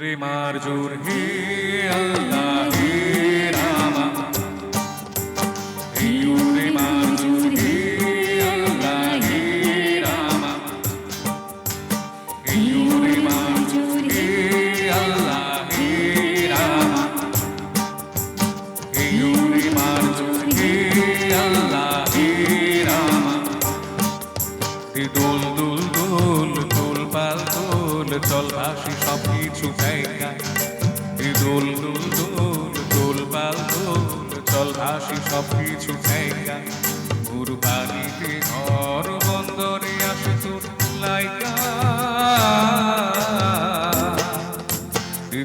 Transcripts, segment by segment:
রে মার জোর, হে আল্লাহ, হে রামা। হে মার জোর, হে আল্লাহ, হে রামা। হে মার জোর, হে আল্লাহ, হে রামা। হে মার জোর, হে আল্লাহ, হে রামা। এ দোল দোল দোল চল ভাসি সব কিছু দোল দোল দোল দোল পাল, দোল। চল ভাসি সব কিছু জায়গায় কুরবানিতে ঘর বন্দরে আসে তোর লাইকা।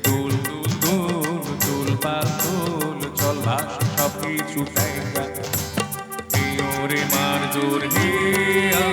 দোল দোল দোল দোল পাল, দোল। চল ভাসি সব কিছু জায়গায় ওরে মার জোর হে আল্লাহ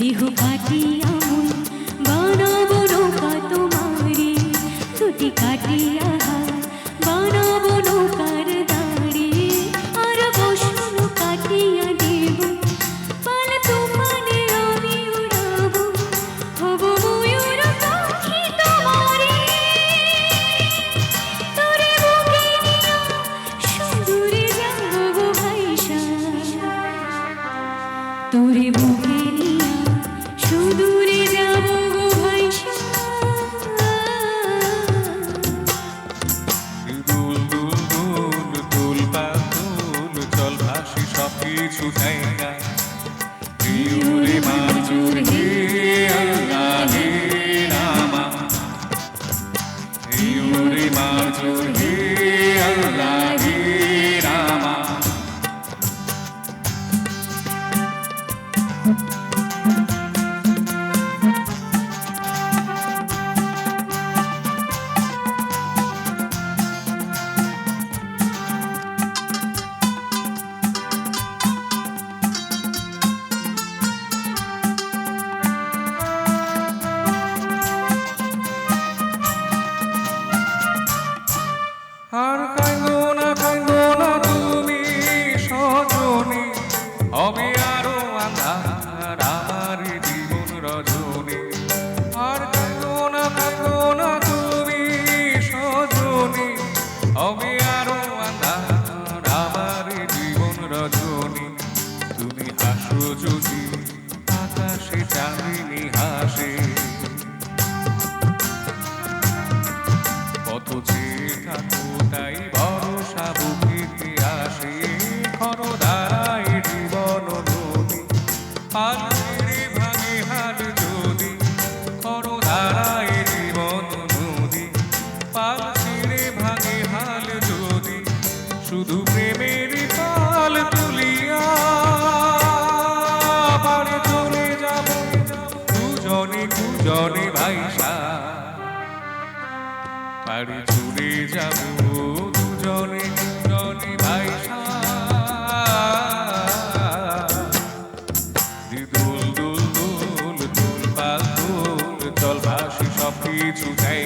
দেহ কাটিয়া মন বানাবো নৌকা তোমারে। দুটি কাটিয়া তোরে বুকে নিয়া সুদূরে যাব গো ভাইসা দুল দুল দুল দুল পা চল ভাসি সব কিছু জায়গা রে মার জোর হে Har জনে কুজনে ভাইসা। পারি চুরে যাব, দুজনে কুজনে ভাইসা। দুল দুল দুল দুল পাল দুল চল ভাসি সব কিছু চাই